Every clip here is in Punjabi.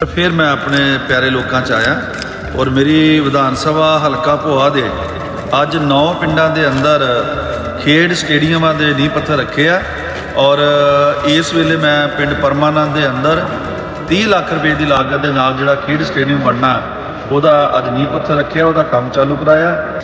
ਫਿਰ ਮੈਂ ਆਪਣੇ ਪਿਆਰੇ ਲੋਕਾਂ ਚ ਆਇਆ ਔਰ ਮੇਰੀ ਵਿਧਾਨ ਸਭਾ ਹਲਕਾ ਭੋਆ ਦੇ ਅੱਜ 9 ਪਿੰਡਾਂ ਦੇ ਅੰਦਰ ਖੇਡ ਸਟੇਡੀਅਮਾਂ ਦੇ ਨੀਂਹ ਪੱਥਰ ਰੱਖੇ ਆ ਔਰ ਇਸ ਵੇਲੇ ਮੈਂ ਪਿੰਡ ਪਰਮਾਨੰਦ ਦੇ ਅੰਦਰ 30 ਲੱਖ ਰੁਪਏ ਦੀ ਲਾਗਤ ਦੇ ਨਾਲ ਜਿਹੜਾ ਖੇਡ ਸਟੇਡੀਅਮ ਬਣਨਾ, ਉਹਦਾ ਅੱਜ ਨੀਂਹ ਪੱਥਰ ਰੱਖਿਆ, ਉਹਦਾ ਕੰਮ ਚਾਲੂ ਕਰਾਇਆ।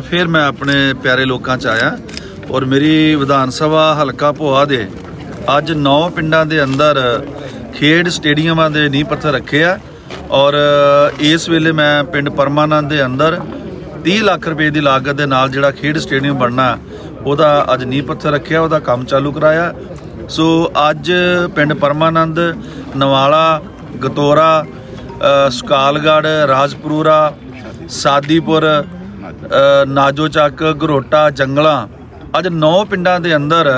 ਫਿਰ ਮੈਂ ਆਪਣੇ ਪਿਆਰੇ ਲੋਕਾਂ ਚ ਆਇਆ ਔਰ ਮੇਰੀ ਵਿਧਾਨ ਸਭਾ ਹਲਕਾ ਭੋਆ ਦੇ ਅੱਜ 9 ਪਿੰਡਾਂ ਦੇ ਅੰਦਰ ਖੇਡ ਸਟੇਡੀਅਮਾਂ ਦੇ ਨੀਂਹ ਪੱਥਰ ਰੱਖੇ ਆ ਔਰ ਇਸ ਵੇਲੇ ਮੈਂ ਪਿੰਡ ਪਰਮਾਨੰਦ ਦੇ ਅੰਦਰ 30 ਲੱਖ ਰੁਪਏ ਦੀ ਲਾਗਤ ਦੇ ਨਾਲ ਜਿਹੜਾ ਖੇਡ ਸਟੇਡੀਅਮ ਬਣਨਾ ਉਹਦਾ ਅੱਜ ਨੀਂਹ ਪੱਥਰ ਰੱਖਿਆ ਉਹਦਾ ਕੰਮ ਚਾਲੂ ਕਰਾਇਆ। ਸੋ ਅੱਜ ਪਿੰਡ ਪਰਮਾਨੰਦ ਨਵਾਲਾ ਗਤੋਰਾ ਅ, ਸੁਕਾਲਗੜ੍ਹ ਰਾਜਪੁਰਾ ਸਾਦੀਪੁਰ ਨਾਜੋ ਚੱਕ ਗਰੋਟਾ ਜੰਗਲਾਂ। ਅੱਜ 9 ਪਿੰਡਾਂ ਦੇ ਅੰਦਰ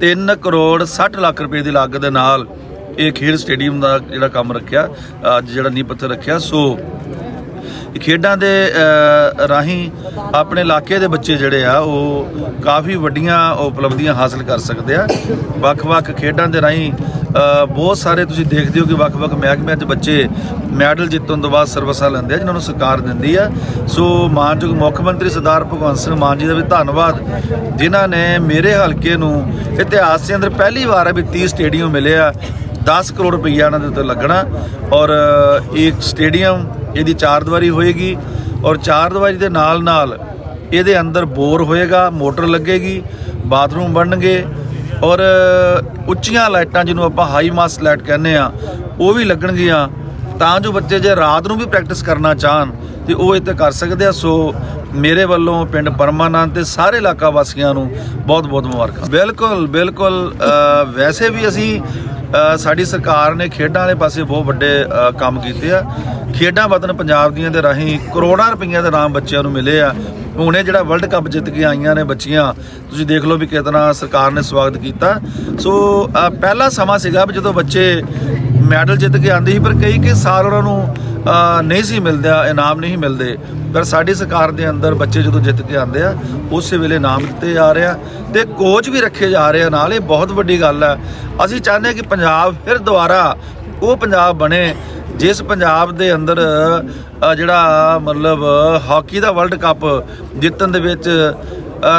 3 ਕਰੋੜ 60 ਲੱਖ ਰੁਪਏ ਦੀ ਲਾਗਤ ਦੇ ਨਾਲ ਇਹ ਖੇਡ ਸਟੇਡੀਅਮ ਦਾ ਜਿਹੜਾ ਕੰਮ ਰੱਖਿਆ, ਅੱਜ ਜਿਹੜਾ ਨੀਂਹ ਪੱਥਰ ਰੱਖਿਆ। ਸੋ ਖੇਡਾਂ ਦੇ ਰਾਹੀਂ ਆਪਣੇ ਇਲਾਕੇ ਦੇ ਬੱਚੇ ਜਿਹੜੇ ਆ, ਉਹ ਕਾਫੀ ਵੱਡੀਆਂ ਉਪਲਬਧੀਆਂ ਹਾਸਲ ਕਰ ਸਕਦੇ ਆ। ਵੱਖ-ਵੱਖ ਖੇਡਾਂ ਦੇ ਰਾਹੀਂ ਬਹੁਤ ਸਾਰੇ ਤੁਸੀਂ ਦੇਖਦੇ ਹੋ ਕਿ ਵੱਖ-ਵੱਖ ਮਹਿਕਮਿਆਂ 'ਚ ਬੱਚੇ ਮੈਡਲ ਜਿੱਤਣ ਤੋਂ ਬਾਅਦ ਸਰਵਿਸਾਂ ਲੈਂਦੇ ਆ, ਜਿਨ੍ਹਾਂ ਨੂੰ ਸਰਕਾਰ ਦਿੰਦੀ ਆ। ਸੋ ਮਾਨਯੋਗ ਮੁੱਖ ਮੰਤਰੀ ਸਰਦਾਰ ਭਗਵੰਤ ਸਿੰਘ ਮਾਨ ਜੀ ਦਾ ਵੀ ਧੰਨਵਾਦ, ਜਿਨ੍ਹਾਂ ਨੇ ਮੇਰੇ ਹਲਕੇ ਨੂੰ ਇਤਿਹਾਸ ਦੇ ਅੰਦਰ ਪਹਿਲੀ ਵਾਰ ਹੈ ਵੀ 30 ਸਟੇਡੀਅਮ ਮਿਲੇ ਆ 10 ਕਰੋੜ ਰੁਪਈਆ ਇਹਨਾਂ ਦੇ ਉੱਤੇ ਲੱਗਣਾ। ਔਰ ਇਹ ਸਟੇਡੀਅਮ ਇਹਦੀ ਚਾਰ ਦੀਵਾਰੀ ਹੋਏਗੀ ਔਰ ਚਾਰ ਦੀਵਾਰੀ ਦੇ ਨਾਲ ਨਾਲ ਇਹਦੇ ਅੰਦਰ ਬੋਰ ਹੋਏਗਾ, ਮੋਟਰ ਲੱਗੇਗੀ, ਬਾਥਰੂਮ ਬਣਨਗੇ। ਔਰ ਉੱਚੀਆਂ ਲਾਈਟਾਂ ਜਿਹਨੂੰ ਆਪਾਂ ਹਾਈ ਮਾਸ ਲਾਈਟ ਕਹਿੰਦੇ ਆ, ਉਹ ਵੀ ਲੱਗਣਗੀਆਂ। ਤਾਂ ਜੋ ਬੱਚੇ ਜੇ ਰਾਤ ਨੂੰ ਵੀ ਪ੍ਰੈਕਟਿਸ ਕਰਨਾ ਚਾਹਣ, ਤੇ ਉਹ ਇੱਥੇ ਕਰ ਸਕਦੇ ਆ। ਸੋ ਮੇਰੇ ਵੱਲੋਂ ਪਿੰਡ ਪਰਮਾਨੰਦ ਤੇ ਸਾਰੇ ਇਲਾਕਾ ਵਾਸੀਆਂ ਨੂੰ ਬਹੁਤ ਬਹੁਤ ਮੁਬਾਰਕਾਂ। ਬਿਲਕੁਲ ਬਿਲਕੁਲ ਵੈਸੇ ਵੀ ਅਸੀਂ ਸਾਡੀ ਸਰਕਾਰ ਨੇ ਖੇਡਾਂ ਵਾਲੇ ਪਾਸੇ ਬਹੁਤ ਵੱਡੇ ਕੰਮ ਕੀਤੇ ਆ। ਖੇਡਾਂ ਵਤਨ ਪੰਜਾਬ ਦੀਆਂ ਦੇ ਰਾਹੀਂ ਕਰੋੜਾਂ ਰੁਪਈਆ ਦੇ ਨਾਮ ਬੱਚਿਆਂ ਨੂੰ ਮਿਲੇ ਆ। ਹੁਣੇ ਜਿਹੜਾ ਵਰਲਡ ਕੱਪ ਜਿੱਤ ਕੇ ਆਈਆਂ ਨੇ ਬੱਚੀਆਂ, ਤੁਸੀਂ ਦੇਖ ਲਓ ਵੀ ਕਿਤਨਾ ਸਰਕਾਰ ਨੇ ਸਵਾਗਤ ਕੀਤਾ। ਸੋ ਪਹਿਲਾ ਸਮਾਂ ਸੀਗਾ ਵੀ ਜਦੋਂ ਬੱਚੇ ਮੈਡਲ ਜਿੱਤ ਕੇ ਆਉਂਦੇ ਸੀ, ਪਰ ਕਈ ਕਈ ਸਾਲ ਉਹਨਾਂ ਨੂੰ ਨਹੀਂ ਸੀ ਮਿਲਦਾ ਇਨਾਮ ਨਹੀਂ ਮਿਲਦੇ। ਪਰ ਸਾਡੀ ਸਰਕਾਰ ਦੇ ਅੰਦਰ ਬੱਚੇ ਜਦੋਂ ਜਿੱਤ ਕੇ ਆਉਂਦੇ ਆ, ਉਸੇ ਵੇਲੇ ਇਨਾਮ ਦਿੱਤੇ ਜਾ ਰਹੇ ਆ ਤੇ ਕੋਚ ਵੀ ਰੱਖੇ ਜਾ ਰਹੇ ਆ ਨਾਲ। ਇਹ ਬਹੁਤ ਵੱਡੀ ਗੱਲ ਹੈ ਅਸੀਂ ਚਾਹੁੰਦੇ ਹਾਂ ਕਿ ਪੰਜਾਬ ਫਿਰ ਦੁਬਾਰਾ ਉਹ ਪੰਜਾਬ ਬਣੇ, ਜਿਸ ਪੰਜਾਬ ਦੇ ਅੰਦਰ ਜਿਹੜਾ, ਮਤਲਬ, ਹਾਕੀ ਦਾ ਵਰਲਡ ਕੱਪ ਜਿੱਤਣ ਦੇ ਵਿੱਚ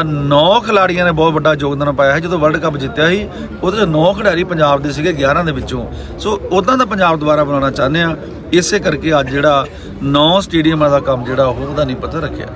ਨੌ ਖਿਡਾਰੀਆਂ ਨੇ ਬਹੁਤ ਵੱਡਾ ਯੋਗਦਾਨ ਪਾਇਆ ਹੈ। ਜਦੋਂ ਵਰਲਡ ਕੱਪ ਜਿੱਤਿਆ ਸੀ, ਉਹਦੇ ਚ ਨੌ ਖਿਡਾਰੀ ਪੰਜਾਬ ਦੇ ਸੀਗੇ 11 ਦੇ ਵਿੱਚੋਂ। ਸੋ ਉਦਾਂ ਦਾ ਪੰਜਾਬ ਦੁਬਾਰਾ ਬਣਾਉਣਾ ਚਾਹੁੰਦੇ ਆ ਇਸੇ ਕਰਕੇ ਅੱਜ ਜਿਹੜਾ ਨੌ ਸਟੇਡੀਅਮਾਂ ਦਾ ਕੰਮ ਜਿਹੜਾ, ਉਹ ਉਹਦਾ ਨਹੀਂ ਪਤਾ ਰੱਖਿਆ।